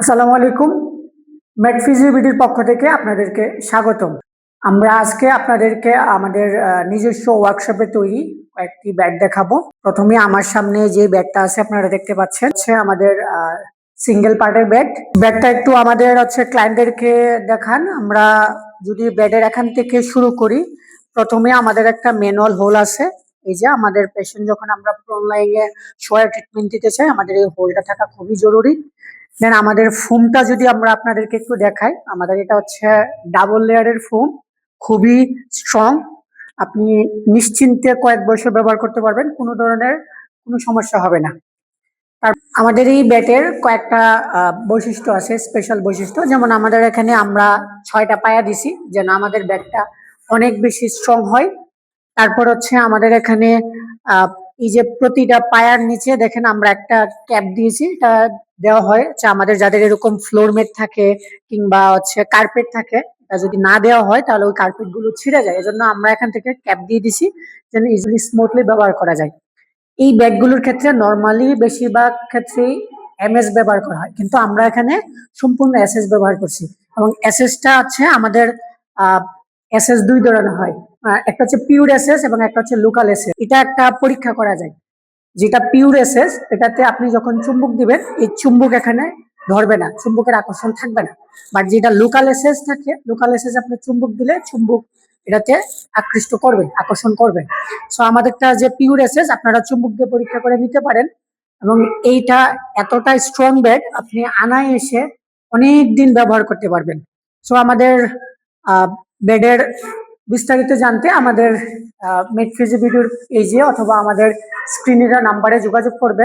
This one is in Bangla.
আসসালামু আলাইকুম। ম্যাটফিজিবিডির পক্ষ থেকে আপনাদেরকে স্বাগতম। আমরা আজকে আপনাদেরকে আমাদের নিজস্ব ওয়ার্কশপে তৈরি কয়েকটি ব্যাট দেখাবো। প্রথমে আমার সামনে যে ব্যাটটা আছে আপনারা দেখতে পাচ্ছেন, হচ্ছে আমাদের সিঙ্গেল পার্টের ব্যাট ব্যাটটা একটু আমাদের হচ্ছে ক্লায়েন্টদেরকে দেখান। আমরা যদি ব্যাটের এখান থেকে শুরু করি, প্রথমে আমাদের একটা ম্যানুয়াল হোল আছে। এই যে আমাদের পেশেন্ট যখন আমরা অনলাইনে শোয়ার ট্রিটমেন্ট দিতে চাই, আমাদের এই হোলটা থাকা খুবই জরুরি। দেন আমাদের ফোমটা যদি আমরা আপনাদেরকে একটু দেখাই, আমাদের এটা হচ্ছে ডাবল লেয়ারের ফোম খুবই স্ট্রং আপনি নিশ্চিন্তে কয়েক বছর ব্যবহার করতে পারবেন, কোনো ধরনের কোনো সমস্যা হবে না। আর আমাদের এই ব্যাটের কয়েকটা বৈশিষ্ট্য আছে স্পেশাল বৈশিষ্ট্য। যেমন আমাদের এখানে আমরা ছয়টা পায়া দিছি, যেন আমাদের ব্যাটটা অনেক বেশি স্ট্রং হয়। তারপর হচ্ছে আমাদের এখানে এই যে প্রতিটা পায়ার নিচে দেখেন আমরা একটা ক্যাপ দিয়েছি, এটা দেওয়া হয় যে আমাদের যাদের এরকম ফ্লোর মেট থাকে কিংবা হচ্ছে কার্পেট থাকে যদি না দেওয়া হয় তাহলে ওই কার্পেটগুলো ছিঁড়ে যায়। এজন্য আমরা এখান থেকে ক্যাপ দিয়ে দিছি যেন ইজিলি স্মুথলি ব্যবহার করা যায়। এই ব্যাগগুলোর ক্ষেত্রে নর্মালি বেশিরভাগ ক্ষেত্রেই এমএস ব্যবহার করা হয়, কিন্তু আমরা এখানে সম্পূর্ণ এসএস ব্যবহার করছি। এবং এসএসটা হচ্ছে আমাদের, আহ এসএস দুই ধরনের হয়। একটা হচ্ছে পিওর এসএস এবং একটা হচ্ছে লোকাল এসএস এটা একটা পরীক্ষা করা যায়। যেটা পিওর এসএস এটাতে আপনি যখন চুম্বক দিবেন, এই চুম্বক এখানে ধরবে না। চুম্বকের আকর্ষণ থাকবে না। বাট যেটা লোকাল এসএস থাকে লোকাল এসএস আপনি চুম্বক দিলে চুম্বক এটাতে আকৃষ্ট করবে, আকর্ষণ করবে। সো আমাদেরটা যে পিওর এসএস আপনারা চুম্বক দিয়ে পরীক্ষা করে নিতে পারেন। এবং এইটা এতটা স্ট্রং ব্যাট আপনি আনায় এসে অনেক দিন ব্যবহার করতে পারবেন। সো আমাদের বেডের বিস্তারিত জানতে আমাদের মেটফিজি ভিডিওর পেজে অথবা আমাদের স্ক্রিনের নাম্বারে যোগাযোগ করবেন।